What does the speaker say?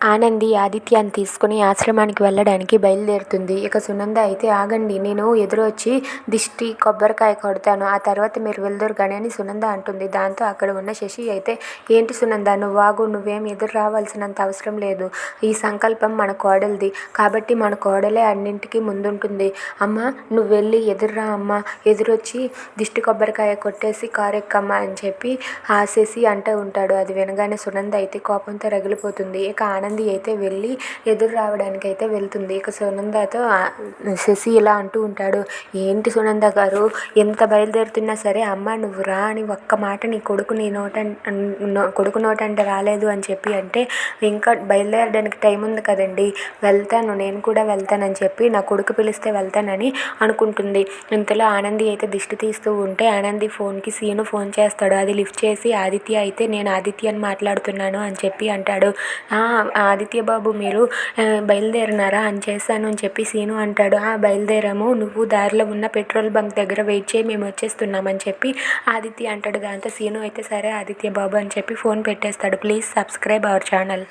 ఆనంది ఆదిత్యాన్ని తీసుకుని ఆశ్రమానికి వెళ్ళడానికి బయలుదేరుతుంది. ఇక సునంద అయితే ఆగండి నేను ఎదురొచ్చి దిష్టి కొబ్బరికాయ కొడతాను. ఆ తర్వాత మీరు వెళ్దురు కానీ అని సునంద అంటుంది. దాంతో అక్కడ ఉన్న శశి అయితే ఏంటి సునంద నువ్వు ఆగు నువ్వేం ఎదురు రావాల్సినంత అవసరం లేదు. ఈ సంకల్పం మన కోడలిది. కాబట్టి మన కోడలే అన్నింటికి ముందుంటుంది. అమ్మ నువ్వు వెళ్ళి ఎదురురా అమ్మ. ఎదురొచ్చి దిష్టి కొబ్బరికాయ కొట్టేసి కారెక్కమ్మ అని చెప్పి ఆ శశి అంటూ ఉంటాడు. అది వినగానే సునంద అయితే కోపంతో రగిలిపోతుంది. ఇక ఆనంద్ ఆనంది అయితే వెళ్ళి ఎదురు రావడానికి అయితే వెళ్తుంది. ఇక సునందతో శశి ఇలా అంటూ ఉంటాడు ఏంటి సునంద గారు ఎంత బయలుదేరుతున్నా సరే అమ్మ నువ్వు రా అని ఒక్క మాట నీ కొడుకు నీ నోట కొడుకు నోట అంటే రాలేదు అని చెప్పి అంటే ఇంకా బయలుదేరడానికి టైం ఉంది కదండి వెళ్తాను నేను కూడా వెళ్తానని చెప్పి నా కొడుకు పిలిస్తే వెళ్తానని అనుకుంటుంది. ఇంతలో ఆనంది అయితే దిష్టి తీస్తూ ఉంటే ఆనంది ఫోన్కి సీను ఫోన్ చేస్తాడు అది లిఫ్ట్ చేసి ఆదిత్య అయితే నేను ఆదిత్య అని మాట్లాడుతున్నాను అని చెప్పి అంటాడు. ఆదిత్య బాబు మీరు బయలుదేరినారా? అని చేశాను అని చెప్పి సీను అంటాడు. "ఆ, బయలుదేరాము. నువ్వు దారిలో ఉన్న పెట్రోల్ బంక్ దగ్గర వెయిట్ చేయి. మేము వచ్చేస్తున్నామని చెప్పి ఆదిత్య అంటాడు. దాంతో సీను అయితే సరే ఆదిత్య బాబు అని చెప్పి ఫోన్ పెట్టేస్తాడు. Please subscribe our channel.